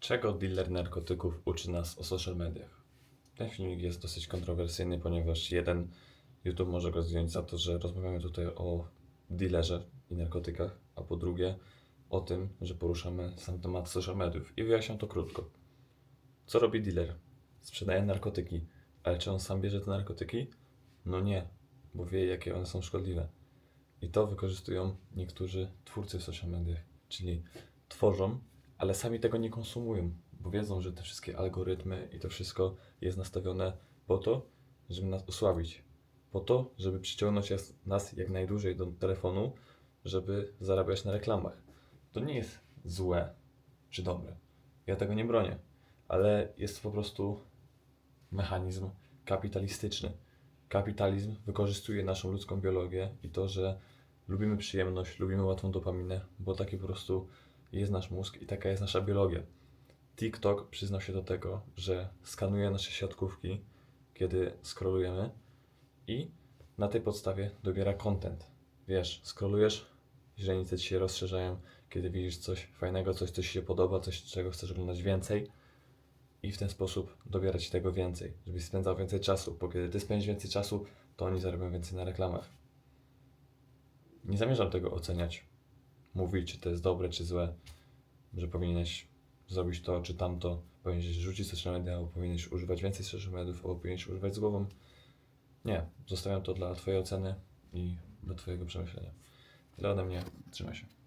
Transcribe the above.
Czego dealer narkotyków uczy nas o social mediach? Ten filmik jest dosyć kontrowersyjny, ponieważ jeden YouTube może go zdjąć za to, że rozmawiamy tutaj o dealerze i narkotykach, a po drugie o tym, że poruszamy sam temat social mediów. I wyjaśniam to krótko. Co robi dealer? Sprzedaje narkotyki, ale czy on sam bierze te narkotyki? No nie, bo wie, jakie one są szkodliwe. I to wykorzystują niektórzy twórcy w social mediach, czyli tworzą, ale sami tego nie konsumują, bo wiedzą, że te wszystkie algorytmy i to wszystko jest nastawione po to, żeby nas osłabić, po to, żeby przyciągnąć nas- jak najdłużej do telefonu, żeby zarabiać na reklamach. To nie jest złe czy dobre. Ja tego nie bronię, ale jest po prostu mechanizm kapitalistyczny. Kapitalizm wykorzystuje naszą ludzką biologię i to, że lubimy przyjemność, lubimy łatwą dopaminę, bo taki po prostu jest nasz mózg i taka jest nasza biologia. TikTok przyznał się do tego, że skanuje nasze siatkówki, kiedy scrollujemy i na tej podstawie dobiera content. Wiesz, scrollujesz, źrenice ci się rozszerzają, kiedy widzisz coś fajnego, coś, co ci się podoba, coś, czego chcesz oglądać więcej i w ten sposób dobiera ci tego więcej, żebyś spędzał więcej czasu, bo kiedy ty spędzisz więcej czasu, to oni zarobią więcej na reklamach. Nie zamierzam tego oceniać, mówić, czy to jest dobre, czy złe, że powinieneś zrobić to, czy tamto, powinieneś rzucić social media, albo powinieneś używać więcej social mediów, albo powinieneś używać z głową. Nie, zostawiam to dla Twojej oceny i do Twojego przemyślenia. Tyle ode mnie, trzymaj się.